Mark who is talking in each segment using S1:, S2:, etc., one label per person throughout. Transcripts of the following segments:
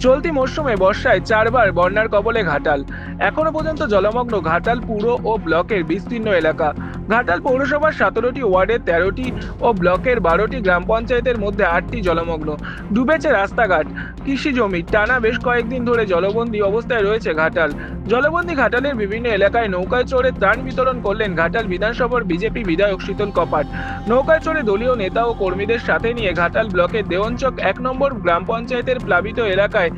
S1: চলতি মরশুমে বর্ষায় চারবার বন্যার কবলে ঘাটাল। এখনও পর্যন্ত জলমগ্ন ঘাটাল পুরো ও ব্লকের বিস্তীর্ণ এলাকা। ঘাটাল পৌরসভার সতেরোটি ওয়ার্ডের তেরোটি ও ব্লকের বারোটি গ্রাম পঞ্চায়েতের মধ্যে আটটি জলমগ্ন। ডুবেছে রাস্তাঘাট, কৃষি জমি, টানা বেশ কয়েকদিন ধরে জলবন্দী অবস্থায় রয়েছে ঘাটাল। জলবন্দী ঘাটালের বিভিন্ন এলাকায় নৌকায় চড়ে ত্রাণ বিতরণ করলেন ঘাটাল বিধানসভার বিজেপি বিধায়ক শীতল কপাট। নৌকায় চড়ে দলীয় নেতা ও কর্মীদের সাথে নিয়ে ঘাটাল ব্লকের দেওয়নচক এক নম্বর গ্রাম পঞ্চায়েতের প্লাবিত এলাকায়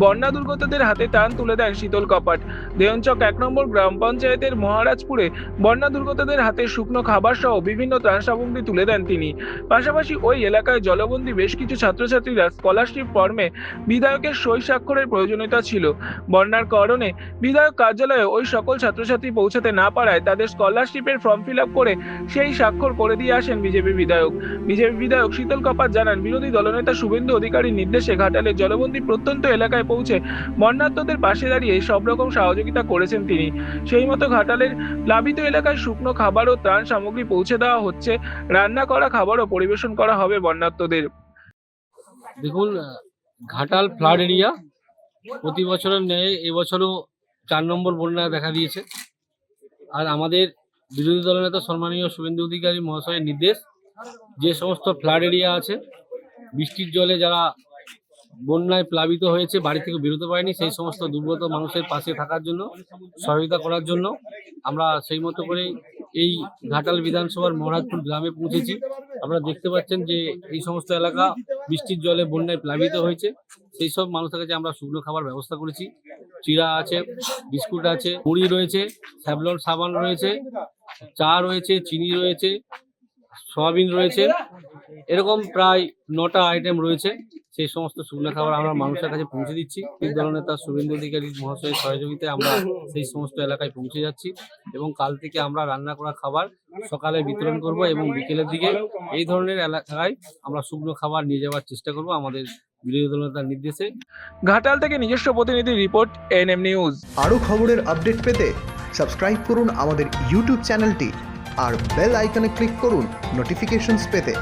S1: বন্যা দুর্গতদের হাতে ত্রাণ তুলে দেন শীতল কপাট। দেওয়নচক এক নম্বর গ্রাম পঞ্চায়েতের মহারাজপুরে বন্যা দুর্গতদের হাতে শুকনো খাবার সহ বিভিন্ন ত্রাণ সামগ্রী তুলে দেন তিনি। পাশাপাশি ওই এলাকায় জলবন্দী বেশ কিছু ছাত্রছাত্রীরা স্কলারশিপ ফর্মে বিধায়কের সই স্বাক্ষরের প্রয়োজনীয়তা ছিল। বন্যার কারণে বিধায়ক কার্যালয়ে ওই সকল ছাত্রছাত্রী পৌঁছাতে না পারায় তাদের স্কলারশিপের ফর্ম ফিল করে সেই স্বাক্ষর করে দিয়ে আসেন বিজেপি বিধায়ক। বিজেপি বিধায়ক শীতল কপাট জানান, বিরোধী দলনেতা শুভেন্দু অধিকারীর নির্দেশে ঘাটালের জলবন্দী প্রত্যন্ত এলাকায় পৌঁছে বন্যার্তদের পাশে দাঁড়িয়ে সব রকম সহযোগিতা করেছেন তিনি। সেই মতো ঘাটালের প্লাবিত এলাকায় শুকনো খাবার ও ত্রাণ সামগ্রী পৌঁছে দেওয়া হচ্ছে। রান্না করা খাবারও পরিবেশন করা হবে বন্যার্তদের
S2: দেখুন, ঘাটাল ফ্লাড এরিয়া প্রতি বছরের ন্যায় এবছরও চার নম্বর বন্যা দেখা দিয়েছে। আর আমাদের বিরোধী দলনেতা সম্মানীয় শুভেন্দু অধিকারী মহাশয়ের নির্দেশ, যে সমস্ত ফ্লাড এরিয়া আছে, বৃষ্টির জলে যারা বন্যায় প্লাবিত হয়েছে, বাড়ি থেকে বেরোতে পারেনি। সেই সমস্ত দুর্গত মানুষের পাশে থাকার জন্য, সহযোগিতা করার জন্য আমরা সেই মতো করেই এই ঘাটাল বিধানসভার মহারাজপুর গ্রামে পৌঁছেছি। আপনারা দেখতে পাচ্ছেন যে এই সমস্ত এলাকা বৃষ্টির জলে বন্যায় প্লাবিত হয়েছে। সেই সব মানুষের কাছে আমরা শুকনো খাবার ব্যবস্থা করেছি। চিরা আছে, বিস্কুট আছে, মুড়ি রয়েছে স্যাভলন সাবান রয়েছে, চা রয়েছে, চিনি রয়েছে, সয়াবিন রয়েছে। এরকম প্রায় নটা আইটেম রয়েছে। সেই সমস্ত শুকনো খাবার আমরা মানুষের কাছে পৌঁছে দিচ্ছি। এই ধরনের তার শুভেন্দু অধিকারী মহাশয়ের সহযোগিতায় আমরা সেই সমস্ত এলাকায় পৌঁছে যাচ্ছি এবং কাল থেকে আমরা রান্না করা খাবার সকালে বিতরণ করব এবং বিকেলের দিকে এই ধরনের এলাকায় আমরা শুকনো খাবার নিয়ে যাওয়ার চেষ্টা করব আমাদের বিরোধী দলনেতার নির্দেশে।
S1: ঘাটাল থেকে নিজস্ব প্রতিনিধি রিপোর্ট এনএম নিউজ।
S3: আরও খবরের আপডেট পেতে সাবস্ক্রাইব করুন আমাদের ইউটিউব চ্যানেলটি আর বেল আইকনে ক্লিক করুন নোটিফিকেশনস পেতে।